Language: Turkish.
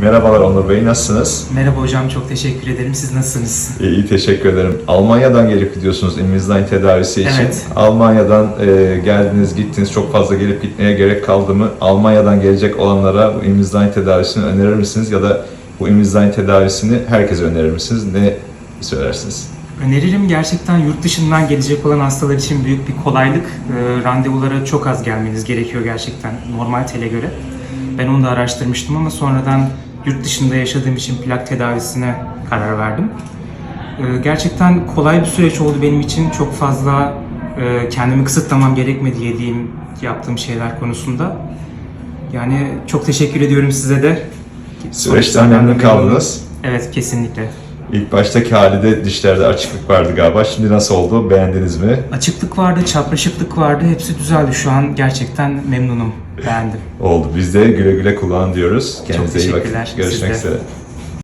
Merhabalar Onur Bey, nasılsınız? Merhaba hocam, çok teşekkür ederim. Siz nasılsınız? İyi, teşekkür ederim. Almanya'dan gelip gidiyorsunuz Invisalign tedavisi için. Evet. Almanya'dan e, geldiniz, gittiniz, çok fazla gelip gitmeye gerek kaldı mı? Almanya'dan gelecek olanlara bu Invisalign tedavisini önerir misiniz? Ya da bu Invisalign tedavisini herkese önerir misiniz? Ne söylersiniz? Öneririm gerçekten yurt dışından gelecek olan hastalar için büyük bir kolaylık. Ee, randevulara çok az gelmeniz gerekiyor gerçekten normal tele göre. Ben onu da araştırmıştım ama sonradan yurt dışında yaşadığım için plak tedavisine karar verdim. Ee, gerçekten kolay bir süreç oldu benim için. Çok fazla e, kendimi kısıtlamam gerekmedi yediğim, yaptığım şeyler konusunda. Yani çok teşekkür ediyorum size de. Süreçten memnun kaldınız. Evet, kesinlikle. İlk baştaki halde dişlerde açıklık vardı galiba. Şimdi nasıl oldu? Beğendiniz mi? Açıklık vardı, çapraşıklık vardı. Hepsi düzeldi. Şu an gerçekten memnunum. Beğendim. Oldu. Biz de güle güle kullanın diyoruz. Kendinize iyi bakın. Görüşmek üzere.